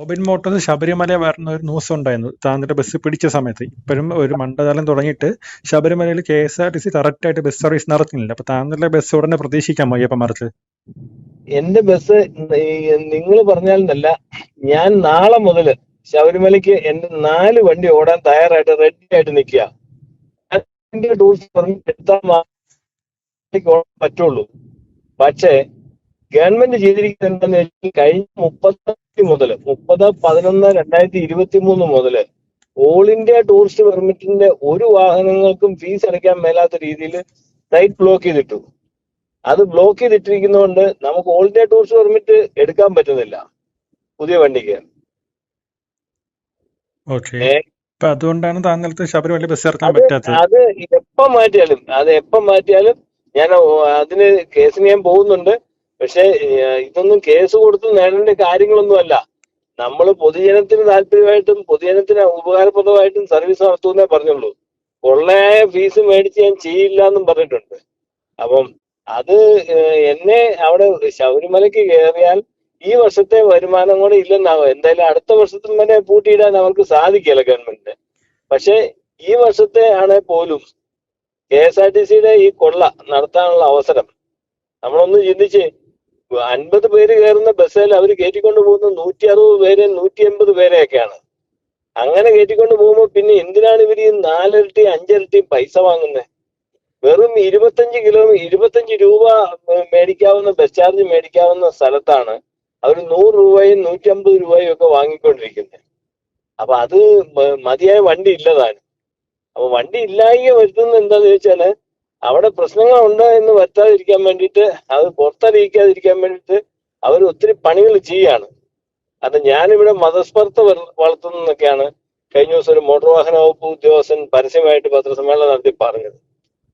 Robin motor Sabarimala വരുന്ന ഒരു news ഉണ്ടായിരുന്നു. താങ്കളുടെ ബസ് പിടിച്ച സമയത്ത്. ഇപ്പോഴും ഒരു മണ്ഡലം തുടങ്ങിയിട്ട് ശബരിമലയിൽ K S R T C correct ആയിട്ട് ബസ് സർവീസ് നടത്തുന്നില്ല. അപ്പൊ താങ്കളുടെ ബസ് ഉടനെ പ്രതീക്ഷിക്കാമോ മറിച്ച്. എന്റെ ബസ് നിങ്ങൾ പറഞ്ഞാലെന്നല്ല ഞാൻ നാളെ മുതൽ ശബരിമലയ്ക്ക് എന്റെ നാല് വണ്ടി ഓടാൻ തയ്യാറായിട്ട് റെഡി ആയിട്ട് നിൽക്കുക. ഓടാൻ പറ്റുള്ളൂ. പക്ഷേ ഗവൺമെന്റ് ചെയ്തിരിക്കുന്നത് എന്താണെന്ന് വെച്ചാൽ കഴിഞ്ഞ മുപ്പത്തി മുതൽ മുപ്പത് പതിനൊന്ന് രണ്ടായിരത്തി ഇരുപത്തി മൂന്ന് മുതൽ ഓൾ ഇന്ത്യ ടൂറിസ്റ്റ് പെർമിറ്റിന്റെ ഒരു വാഹനങ്ങൾക്കും ഫീസ് അടയ്ക്കാൻ മേലാത്ത രീതിയിൽ സൈറ്റ് ബ്ലോക്ക് ചെയ്തിട്ടു. അത് ബ്ലോക്ക് ചെയ്തിട്ടിരിക്കുന്നതുകൊണ്ട് നമുക്ക് ഓൾ ഇന്ത്യ ടൂറിസ്റ്റ് പെർമിറ്റ് എടുക്കാൻ പറ്റുന്നില്ല പുതിയ വണ്ടിക്ക്. അതുകൊണ്ടാണ് താങ്കൾക്ക് ശബരിമല ബസ് ഇറക്കാൻ പറ്റാത്തത്. അത് എപ്പം മാറ്റിയാലും അത് എപ്പം മാറ്റിയാലും ഞാൻ അതിന് കേസിന് ഞാൻ പോകുന്നുണ്ട്. പക്ഷെ ഇതൊന്നും കേസ് കൊടുത്ത് നേടേണ്ട കാര്യങ്ങളൊന്നും അല്ല നമ്മൾ പൊതുജനത്തിന് താല്പര്യമായിട്ടും പൊതുജനത്തിന് ഉപകാരപ്രദമായിട്ടും സർവീസ് നടത്തുമെന്നേ പറഞ്ഞുള്ളൂ. കൊള്ളയായ ഫീസ് മേടിച്ച് ഞാൻ ചെയ്യില്ല എന്നും പറഞ്ഞിട്ടുണ്ട്. അപ്പം അത് എന്നെ അവിടെ ശബരിമലയ്ക്ക് കയറിയാൽ ഈ വർഷത്തെ വരുമാനം കൂടെ ഇല്ലെന്നാകും എന്തായാലും അടുത്ത വർഷത്തിൽ തന്നെ പൂട്ടിയിടാൻ അവർക്ക് സാധിക്കില്ല ഗവൺമെന്റിന്. പക്ഷെ ഈ വർഷത്തെ ആണെ പോലും കെ എസ് ആർ ടി സിയുടെ ഈ കൊള്ള നടത്താനുള്ള അവസരം. നമ്മളൊന്ന് ചിന്തിച്ച് അൻപത് പേര് കയറുന്ന ബസ്സിൽ അവർ കയറ്റിക്കൊണ്ട് പോകുന്ന നൂറ്റി അറുപത് പേരെ നൂറ്റി എൺപത് പേരെയൊക്കെയാണ്. അങ്ങനെ കയറ്റിക്കൊണ്ട് പോകുമ്പോൾ പിന്നെ എന്തിനാണ് ഇവർ ഈ നാലിരട്ടി അഞ്ചിരട്ടി പൈസ വാങ്ങുന്നത് വെറും ഇരുപത്തഞ്ച് കിലോ ഇരുപത്തഞ്ച് രൂപ മേടിക്കാവുന്ന ബസ് ചാർജ് മേടിക്കാവുന്ന സ്ഥലത്താണ് അവർ നൂറ് രൂപയും നൂറ്റി അമ്പത് രൂപയും ഒക്കെ വാങ്ങിക്കൊണ്ടിരിക്കുന്നത് അപ്പൊ അത് മതിയായ വണ്ടി ഇല്ലതാണ് അപ്പൊ വണ്ടി ഇല്ലായ്ക വരുത്തുന്നത് എന്താന്ന് ചോദിച്ചാൽ അവിടെ പ്രശ്നങ്ങൾ ഉണ്ട് എന്ന് വരുത്താതിരിക്കാൻ വേണ്ടിയിട്ട് അത് പുറത്തറിയിക്കാതിരിക്കാൻ വേണ്ടിയിട്ട് അവർ ഒത്തിരി പണികൾ ചെയ്യാണ് അത് ഞാനിവിടെ മതസ്പർദ്ധ വളർത്തുന്നൊക്കെയാണ് കഴിഞ്ഞ ദിവസം ഒരു മോട്ടോർ വാഹന വകുപ്പ് ഉദ്യോഗസ്ഥൻ പരസ്യമായിട്ട് പത്രസമ്മേളനം നടത്തി പറഞ്ഞത്.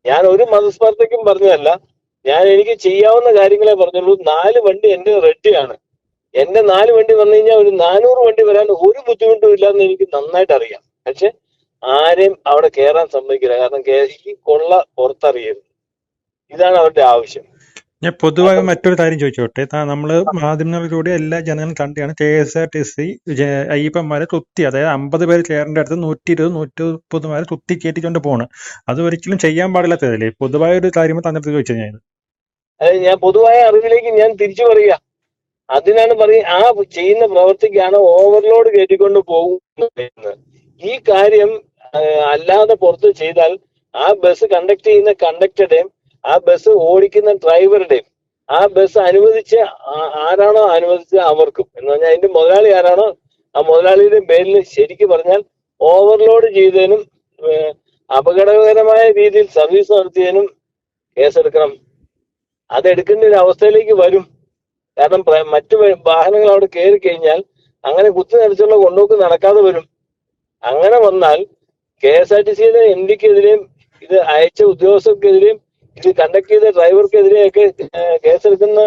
ഞാൻ ഒരു മതസ്പർദ്ധയ്ക്കും പറഞ്ഞതല്ല. ഞാൻ എനിക്ക് ചെയ്യാവുന്ന കാര്യങ്ങളെ പറഞ്ഞുള്ളൂ. നാല് വണ്ടി എന്റെ റെഡിയാണ്. എന്റെ നാല് വണ്ടി വന്നു കഴിഞ്ഞാൽ ഒരു നാനൂറ് വണ്ടി വരാൻ ഒരു ബുദ്ധിമുട്ടും ഇല്ലെന്ന് എനിക്ക് നന്നായിട്ട് അറിയാം. പക്ഷെ ആരെയും അവിടെ കയറാൻ സമ്മതിക്കില്ല. കാരണം ഈ കൊള്ള പുറത്തറിയരുത്. ഇതാണ് അവരുടെ ആവശ്യം. ഞാൻ പൊതുവായ മറ്റൊരു കാര്യം ചോദിച്ചോട്ടെ. നമ്മൾ നമ്മൾ മാധ്യമങ്ങളിലൂടെ എല്ലാ ജനങ്ങളും കണ്ടാണ് K S R T C അയ്യപ്പന്മാരെ കുത്തി. അതായത് അമ്പത് പേര് ചേറിന്റെ അടുത്ത് നൂറ്റി ഇരുപത് നൂറ്റി മുപ്പത് പേരെ കുത്തി കയറ്റിക്കൊണ്ട് പോണ്. അത് ഒരിക്കലും ചെയ്യാൻ പാടില്ലാത്തതല്ലേ പൊതുവായ ഒരു കാര്യം തന്നിട്ട് ചോദിച്ചത് ഞാൻ അതായത് ഞാൻ പൊതുവായ അറിവിലേക്ക് ഞാൻ തിരിച്ചു പറയുക. അതിനാണ് പറയ ആ ചെയ്യുന്ന പ്രവൃത്തിക്കാണ് ഓവർലോഡ് കയറ്റിക്കൊണ്ട് പോകുന്നത്. ഈ കാര്യം അല്ലാതെ പുറത്ത് ചെയ്താൽ ആ ബസ് കണ്ടക്ട് ചെയ്യുന്ന കണ്ടക്ടറുടെയും ആ ബസ് ഓടിക്കുന്ന ഡ്രൈവറുടെയും ആ ബസ് അനുവദിച്ച ആരാണോ അനുവദിച്ച അവർക്കും. എന്ന് പറഞ്ഞാൽ അതിന്റെ മുതലാളി ആരാണോ ആ മുതലാളിയുടെ പേരിൽ ശരിക്കും പറഞ്ഞാൽ ഓവർലോഡ് ചെയ്തതിനും അപകടകരമായ രീതിയിൽ സർവീസ് നടത്തിയതിനും കേസെടുക്കണം അതെടുക്കേണ്ട ഒരു അവസ്ഥയിലേക്ക് വരും. കാരണം മറ്റു വാഹനങ്ങൾ അവിടെ കയറി കഴിഞ്ഞാൽ അങ്ങനെ കുത്തി നിറച്ചുള്ള കൊണ്ടുപോക്ക് നടക്കാതെ വരും. അങ്ങനെ വന്നാൽ കെ എസ് ആർ ടി സിയിലെ എം ഡിക്കെതിരെയും ഇത് അയച്ച ഉദ്യോഗസ്ഥർക്കെതിരെയും ഇത് കണ്ടക്ട് ചെയ്ത ഡ്രൈവർക്കെതിരെയൊക്കെ കേസെടുക്കുന്ന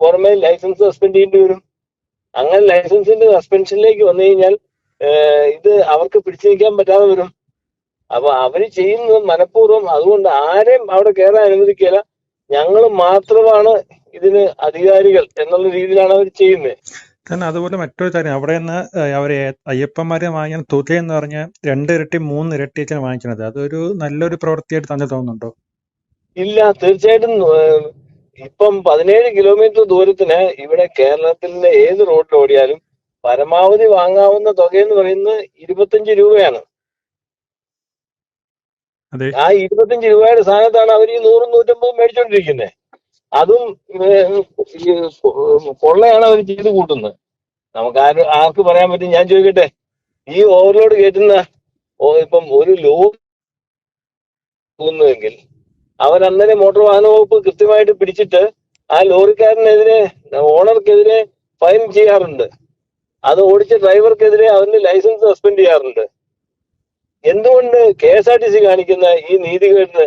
പുറമെ ലൈസൻസ് സസ്പെൻഡ് ചെയ്യേണ്ടി വരും. അങ്ങനെ ലൈസൻസിന്റെ സസ്പെൻഷനിലേക്ക് വന്നു കഴിഞ്ഞാൽ ഇത് അവർക്ക് പിടിച്ചു നിൽക്കാൻ പറ്റാതെ വരും. അപ്പൊ അവർ ചെയ്യുന്നത് മനഃപൂർവം. അതുകൊണ്ട് ആരെയും അവിടെ കയറാൻ അനുവദിക്കില്ല ഞങ്ങൾ മാത്രമാണ് ഇതിന് അധികാരികൾ എന്നുള്ള രീതിയിലാണ് അവർ ചെയ്യുന്നത്. തന്നെ അതുപോലെ മറ്റൊരു കാര്യം. അവിടെ നിന്ന് അവർ അയ്യപ്പന്മാരെ വാങ്ങിയ തുക എന്ന് പറഞ്ഞാൽ രണ്ട് ഇരട്ടി മൂന്ന് ഇരട്ടിയൊക്കെയാണ് വാങ്ങിക്കുന്നത്. അതൊരു നല്ലൊരു പ്രവൃത്തിയായിട്ട് തന്നെ തോന്നുന്നുണ്ടോ? ഇല്ല തീർച്ചയായിട്ടും ഇപ്പം പതിനേഴ് കിലോമീറ്റർ ദൂരത്തിന് ഇവിടെ കേരളത്തിലെ ഏത് റോഡിൽ ഓടിയാലും പരമാവധി വാങ്ങാവുന്ന തുക എന്ന് പറയുന്നത് ഇരുപത്തഞ്ച് രൂപയാണ്. ആ ഇരുപത്തഞ്ച് രൂപയുടെ സ്ഥാനത്താണ് അവർ ഈ നൂറും നൂറ്റമ്പതും മേടിച്ചോണ്ടിരിക്കുന്നത് അതും കൊള്ളയാണ് അവർ ചെയ്ത് കൂട്ടുന്നത്. നമുക്ക് ആര് ആർക്ക് പറയാൻ പറ്റും? ഞാൻ ചോദിക്കട്ടെ. ഈ ഓവർലോഡ് കയറ്റുന്ന ഇപ്പം ഒരു ലോ പോകുന്നുവെങ്കിൽ അവർ അന്നേരം മോട്ടോർ വാഹന വകുപ്പ് കൃത്യമായിട്ട് പിടിച്ചിട്ട് ആ ലോറിക്കാരനെതിരെ ഓണർക്കെതിരെ ഫൈൻ ചെയ്യാറുണ്ട്. അത് ഓടിച്ച ഡ്രൈവർക്കെതിരെ അവന്റെ ലൈസൻസ് സസ്പെൻഡ് ചെയ്യാറുണ്ട്. എന്തുകൊണ്ട് K S R T C കാണിക്കുന്ന ഈ നീതികേടിന്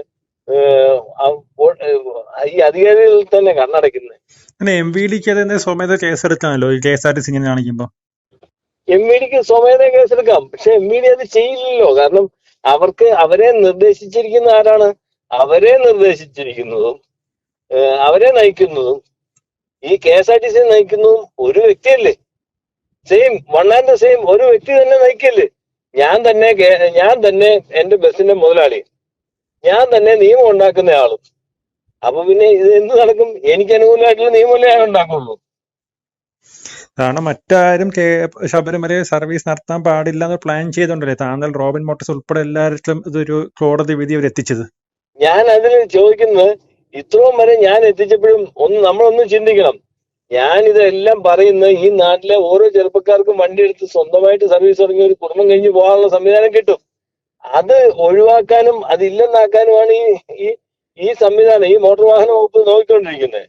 ഈ അധികാരികളിൽ തന്നെ കണ്ണടയ്ക്കുന്നത് പിന്നെ എം വി ഡിക്ക് അതിന്റെ സ്വമേധ കേസെടുക്കാമല്ലോ ഈ K S R T C ഇങ്ങനെ കാണിക്കുമ്പോ. എം വി ഡിക്ക് സ്വമേധ കേസെടുക്കാം. പക്ഷെ എം വി ഡി അത് ചെയ്യില്ലല്ലോ. കാരണം അവർക്ക് അവരെ നിർദ്ദേശിച്ചിരിക്കുന്ന ആരാണ്? അവരെ നിർദ്ദേശിച്ചിരിക്കുന്നതും അവരെ നയിക്കുന്നതും ഈ K S R T C നയിക്കുന്നതും ഒരു വ്യക്തിയല്ലേ. സെയിം വൺ ആൻഡ് സെയിം ഒരു വ്യക്തി തന്നെ നയിക്കല്ലേ. ഞാൻ തന്നെ ഞാൻ തന്നെ എന്റെ ബസ്സിന്റെ മുതലാളി. ഞാൻ തന്നെ നിയമം ഉണ്ടാക്കുന്ന ആളും. അപ്പൊ പിന്നെ ഇത് എന്ത് നടക്കും? എനിക്ക് അനുകൂലമായിട്ടുള്ള നിയമമല്ലേ ഞാൻ ഉണ്ടാക്കുള്ളൂ. കാരണം മറ്റാരും ശബരിമല ശബരിമലയിൽ സർവീസ് നടത്താൻ പാടില്ല എന്ന് പ്ലാൻ ചെയ്തോണ്ടല്ലേ താങ്കൾ റോബിൻ മോട്ടോഴ്സ് ഉൾപ്പെടെ എല്ലാവരിലും ഇതൊരു കോടതി വിധി അവർ എത്തിച്ചത്? ഞാൻ അതിൽ ചോദിക്കുന്നത് ഇത്രയും വരെ ഞാൻ എത്തിച്ചപ്പോഴും ഒന്ന് നമ്മളൊന്ന് ചിന്തിക്കണം. ഞാൻ ഇതെല്ലാം പറയുന്നത് ഈ നാട്ടിലെ ഓരോ ചെറുപ്പക്കാർക്കും വണ്ടി എടുത്ത് സ്വന്തമായിട്ട് സർവീസ് തുടങ്ങി ഒരു കുടുംബം കഴിഞ്ഞ് പോകാനുള്ള സംവിധാനം കിട്ടും. അത് ഒഴിവാക്കാനും അതില്ലെന്നാക്കാനുമാണ് ഈ ഈ ഈ സംവിധാനം ഈ മോട്ടോർ വാഹന വകുപ്പ് നോക്കിക്കൊണ്ടിരിക്കുന്നത്.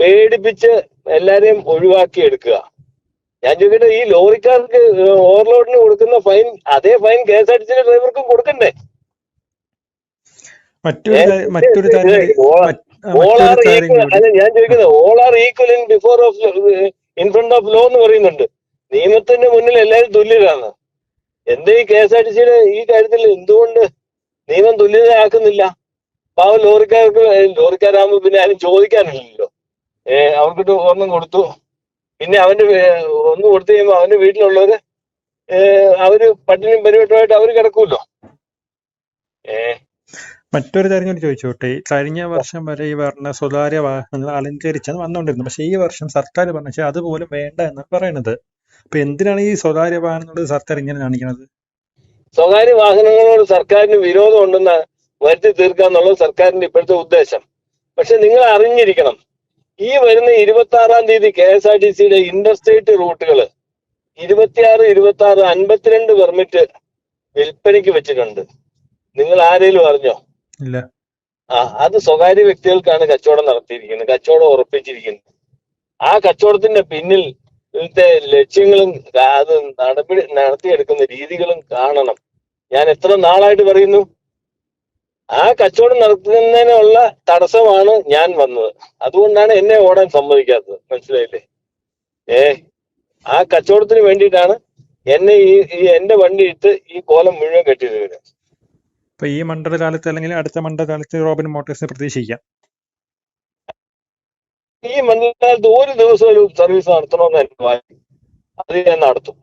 പേടിപ്പിച്ച് എല്ലാരെയും ഒഴിവാക്കി എടുക്കുക ഞാൻ ചോദിക്കട്ടെ ഈ ലോറിക്കാർക്ക് ഓവർലോഡിന് കൊടുക്കുന്ന ഫൈൻ അതേ fine K S R T സിയുടെ ഡ്രൈവർക്കും കൊടുക്കണ്ടേ മറ്റൊരു മറ്റൊരു അല്ല ഞാൻ ചോദിക്കുന്നത് all are equal in before of in front of law എന്ന് പറയുന്നുണ്ട്. നിയമത്തിന്റെ മുന്നിൽ എല്ലാവരും തുല്യരാണ്. എന്തേ ഈ കെ എസ് ആർ ടി സിയുടെ ഈ കാര്യത്തിൽ എന്തുകൊണ്ട് നിയമം തുല്യതയാക്കുന്നില്ല? പാവം ലോറിക്കാർക്ക് ലോറിക്കാരാകുമ്പോ പിന്നെ ആരും ചോദിക്കാനില്ലല്ലോ. ഏർ അവർക്കിട്ട് ഒന്നും കൊടുത്തു. പിന്നെ അവന്റെ ഒന്നും കൊടുത്തു കഴിയുമ്പോ അവന്റെ വീട്ടിലുള്ളവര് അവർ പട്ടിണിയും പരിവട്ടമായിട്ട് അവർ കിടക്കൂല്ലോ ഏ. മറ്റൊരു കാര്യം കൂടി ചോദിച്ചോട്ടെ. കഴിഞ്ഞ വർഷം വരെ ഈ പറഞ്ഞ സ്വകാര്യ വാഹനങ്ങൾ അലങ്കരിച്ചാണ് വന്നുകൊണ്ടിരുന്നത് പക്ഷേ ഈ വർഷം സർക്കാർ പറഞ്ഞ അതുപോലും വേണ്ട എന്നാണ് പറയുന്നത്. അപ്പൊ എന്തിനാണ് ഈ സ്വകാര്യ വാഹനങ്ങളോട് സർക്കാർ ഇങ്ങനെ കാണിക്കുന്നത് സ്വകാര്യ വാഹനങ്ങളോട് സർക്കാരിന് വിരോധം ഉണ്ടെന്ന് വരുത്തി തീർക്കുക എന്നുള്ളത് സർക്കാരിന്റെ ഇപ്പോഴത്തെ ഉദ്ദേശം. പക്ഷെ നിങ്ങൾ അറിഞ്ഞിരിക്കണം ഈ വരുന്ന ഇരുപത്തി ആറാം തീയതി കെ എസ് ആർ ടി സിയുടെ ഇന്റർസ്റ്റേറ്റ് റൂട്ടുകൾ ഇരുപത്തിയാറ് ഇരുപത്തി ആറ് അൻപത്തിരണ്ട് പെർമിറ്റ് വിൽപ്പനയ്ക്ക് വെച്ചിട്ടുണ്ട്. നിങ്ങൾ ആരെങ്കിലും അറിഞ്ഞോ? ഇല്ല. ആ അത് സ്വകാര്യ വ്യക്തികൾക്കാണ് കച്ചവടം നടത്തിയിരിക്കുന്നത് കച്ചവടം ഉറപ്പിച്ചിരിക്കുന്നത്. ആ കച്ചവടത്തിന്റെ പിന്നിൽ ഇതിന്റെ ലക്ഷ്യങ്ങളും അത് നടപടി നടത്തിയെടുക്കുന്ന രീതികളും കാണണം. ഞാൻ എത്ര നാളായിട്ട് പറയുന്നു? ആ കച്ചവടം നടത്തുന്നതിനുള്ള തടസ്സമാണ് ഞാൻ വന്നത്. അതുകൊണ്ടാണ് എന്നെ ഓടാൻ സമ്മതിക്കാത്തത്. മനസ്സിലായില്ലേ? ഏ ആ കച്ചവടത്തിന് വേണ്ടിയിട്ടാണ് എന്നെ ഈ എന്റെ വണ്ടി ഇട്ട് ഈ കോലം മുഴുവൻ കെട്ടിയത് അപ്പൊ ഈ മണ്ഡലകാലത്ത് അല്ലെങ്കിൽ അടുത്ത മണ്ഡലകാലത്ത് റോബിൻ മോട്ടോഴ്സിനെ പ്രതീക്ഷിക്കാം. ഈ മണ്ഡലകാലത്ത് ഒരു ദിവസം ഒരു സർവീസ് നടത്തണമെന്ന് എനിക്ക്. അത് ഞാൻ നടത്തും